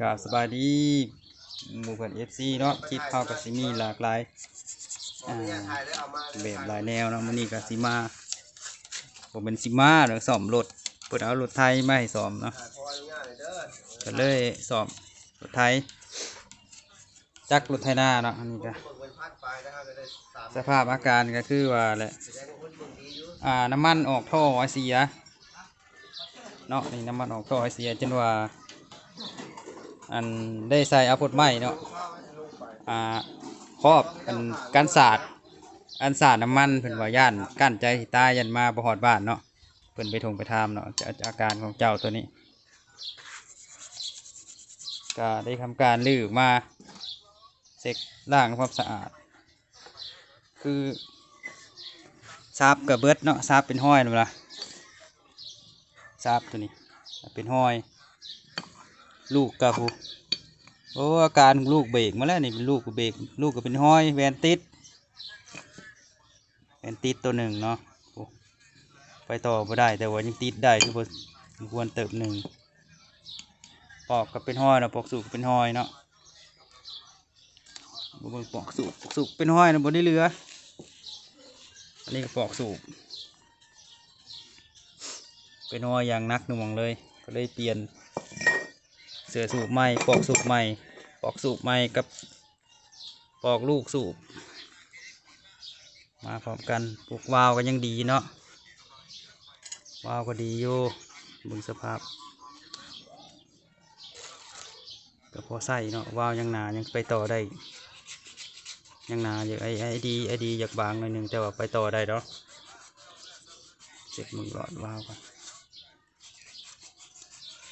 กับสบายดีหมู่เพื่อนเอฟซีเนาะคลิปเข้ากับซิมีหลากหลายแบบหลายแนวเนาะมื้อนี้ก็สิมาผมเป็นสิมาเดี๋ยวซ่อมรถเปิดเอารถไทยไมาให้ซ่อมเนาะก็เลยซ่อมรถไทยจักรรถไทยหน้าเนาะอันนี้ก็สภาพอาการก็คือว่าแหละอ่าน้ำมันออกท่อไอเสียเนาะนี่น้ำมันออกท่อไอเสียจนว่า อันได้ใส่อาพดไม้เนาะอ่าครอบอันกันศาสาดอันศาสาดน้ำมันเพิ่นว่าย่านกั้นใจตายยันมาบ่ฮอดบ้านเนาะเพิ่นไปทงไปทามเนาะจากอาการของเจ้าตัวนี้ก็ได้ทำการลื้อมาเซ็กล้างความสะอาด คือซาบกับเบิดเนาะซาบเป็นห้อยนั่นล่ะซาบตัวนี้เป็นห้อย ลูกกะพูโอ้อาการลูกเบรกมาแล้วนี่เป็นลูกเบรกลูกก็เป็นห้อยแวนติดแวนติดตัวหนึ่งเนาะไปต่อไ่ได้แต่ว่ายังติดได้คือพอสมควรเติบหนึ่งปอกก็เป็นห้อยเนาะปอกสูกเป็นห้อยเนาะบเบิ่งปอกสูกปอกสูกเป็นห้อยนะบนได้เรืออันนี้ก็ปอกสูกเป็นห้อยอย่างนักหน่วงเลยก็เลยเปลี่ยน เสือสูบใหม่ปอกสูบใหม่ปอกสูบใหม่กับปอกลูกสูบ มาพร้อมกันปลูกวาวก็ยังดีเนาะวาวก็ดีอยู่บึงสภาพก็พอใส่เนาะวาวยังหนายังไปต่อได้ ยังหนาอยู่ไอ้ไอ้ดีไอ้ดีอยากบางหน่อยนึงแต่ว่าไปต่อได้เนาะเจ็บมือหลอดวาวกัน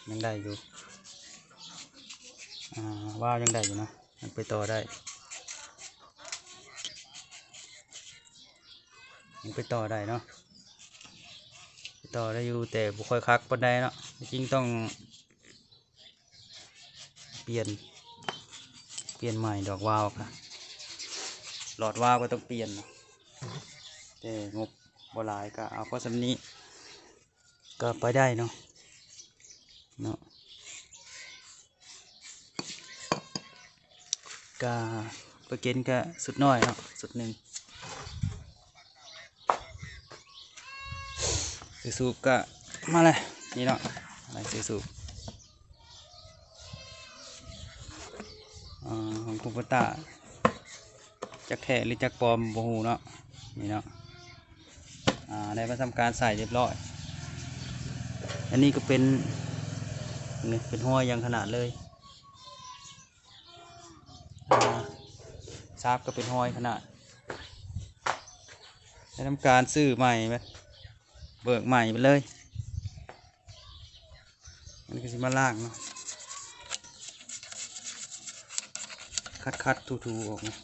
ยังได้อยู่ ว่าวยังได้อยู่เนาะยังไปต่อได้ยังไปต่อได้เนาะต่อได้อยู่แต่บุคอยคักปนใดเนาะจริงต้อง เปลี่ยน เปลี่ยนใหม่ดอกวาวค่ะ หลอดวาวก็ต้องเปลี่ยนเนาะแต่งบบหลายก็เอาก็สำนี้ก็ไปได้เนาะเนาะ ก็เปอร์เกนก็สุดน้อยเนาะสุดหนึ่งซื้อสูบก็มาเลยนี่เนาะอะไรซื้อสูบของคุปตาจักแท้หรือจักปลอมโบหูเนาะนี่เนาะอ่าได้มาทำการใส่เรียบร้อย อันนี้ก็เป็นนี่เป็นห้อยอยางขนาดเลย อ่า ซาบก็เป็นห้อยขนาดได้ทำการซื้อใหม่ไหมเบิกใหม่ไปเลยมันก็สิมาลางเนาะคัดคัดทูทูๆออกนะ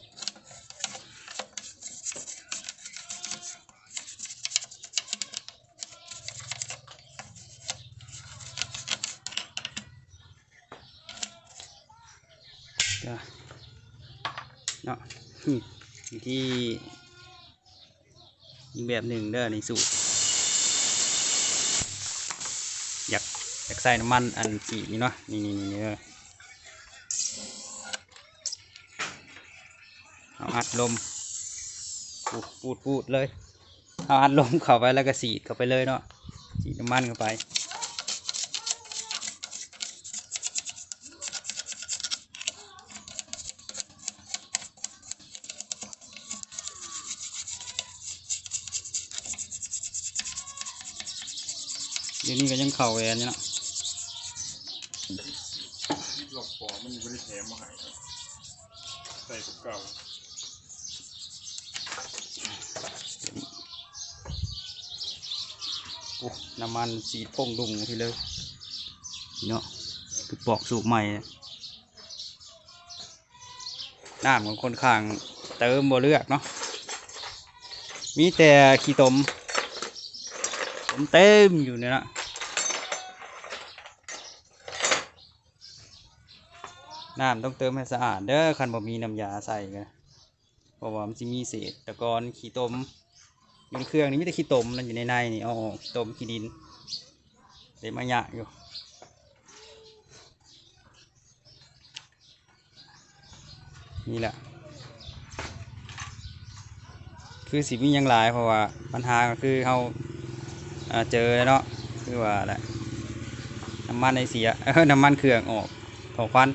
จ้ะ เนาะนี่ยู่ที่แบบหนึ่งเด้อในสูตรอยากอยากใส่น้ำมันอันสีนี่เนาะนี่นี่นี่เด้อเอาอัดลมปูดปูดปูดเลยเอาอัดลมเข้าไปแล้วก็สีดเข้าไปเลยเนาะสีน้ำมันเข้าไป นี้ก็ยังเข่าแหวนอยู่นะหลอกปอมันไม่ได้แถมมาให้ใส่กับเก่าโอ้น้ำมันสีดพงดุงทีเลยเนาะคือปอกสูบใหม่น้ำของคนข้างเติมบ่เลือกเนาะมีแต่ขี้ตมผมเต็มอยู่เนี่ยนะ น้ำต้องเติมให้สะอาดเด้อคันบ่มีน้ำยาใส่กันเพราะว่ามันจะมีเศษตะกอนขี้ตมอยู่ในเครื่องนี่มีแต่ขี้ตมนั่นอยู่ในในนี่เอาออกขี้ตมขี้ดินเต็มมาหยะอยู่นี่แหละ คือสิมียังหลายเพราะว่าปัญหาก็คือเขาเจอแล้วเนาะคือว่าแหละน้ำมันในเสียเออน้ำมันเครื่องออกถอควัน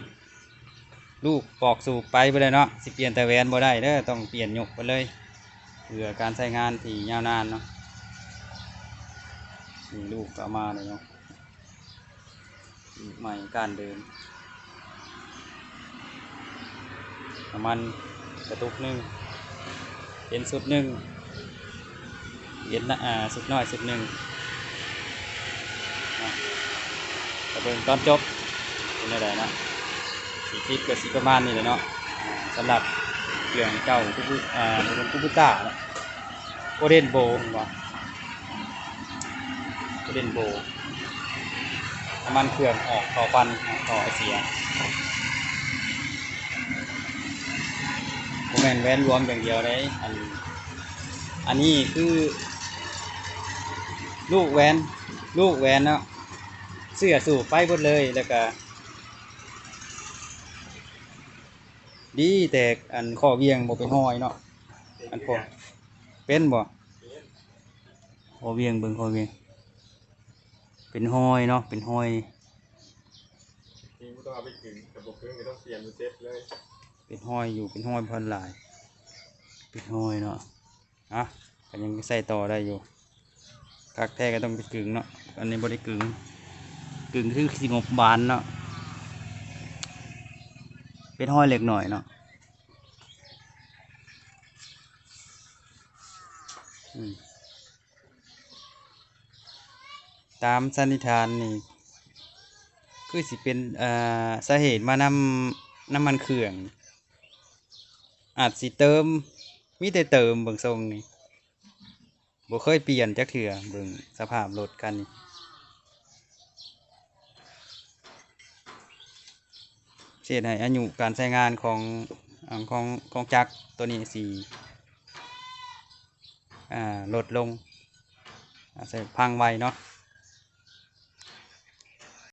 ลูกปอกสูบไปไปเลยเนาะสิเปลี่ยนแต่แวนบ่ได้เด้อต้องเปลี่ยนยกไปเลยเพื่อการใช้งานที่ยาวนานเนาะนี่ลูกก็เอามาเลยเนาะใหม่การเดินน้ำมันกระตุกหนึงเป็นสุดหนึ่งเย็นนะอ่าสุดน้อยสุดหนึ่งกระเบื้องตอนจบเป็นอะไรนะ สีคลิปกับสีประมาณนี้เลยเนาะสำหรับเรื่องเก่าคุบุอ่าเป็นคุบุต้าโอเดนโบว่าโอเดนโบน้ำมันเครื่องออกต่อควันต่อไอเสียโมเมนแวนรวมอย่างเดียวเลยอันอันนี้คือ ลูกแวนลูกแวนเนาะเสื้อสูบไปหมดเลยแล้วก็ ดีแต่อันข้อเวียงบ่เป็นห้อยเนาะอันพอเป็นบ่ข้อเวียงเบิ่งข้อเวียง เป็นห้อยเนาะเป็นห้อยจริงก็ต้องเอาไปกึ่งแต่บอกกึ่งก็ต้องเปลี่ยนเป็นเซ็ตเลยเป็นห้อยอยู่เป็นห้อยพันหลาย เป็นห้อยเนาะอะก็ยังใส่ต่อได้อยู่คักแท้ก็ต้องไปกึ่งเนาะอันนี้บ่ได้กึ่งกึ่งคือสิงบบานเนาะ เป็นห้อยเล็กหน่อยเนาะตามสันนิษฐานนี่คือสิเป็นอ่อสาเหตุมานำน้ำมันเครื่อง อาจสิเติมมีแต่เติมเบิ่งทรงนี่บ่เคยเปลี่ยนจักเถื่อเบิ่งสภาพรถคันนี้ เสียให้อายุการใช้งานของของของจักรตัวนี้สีอ่าลดลงอาจจะพังไวเนาะ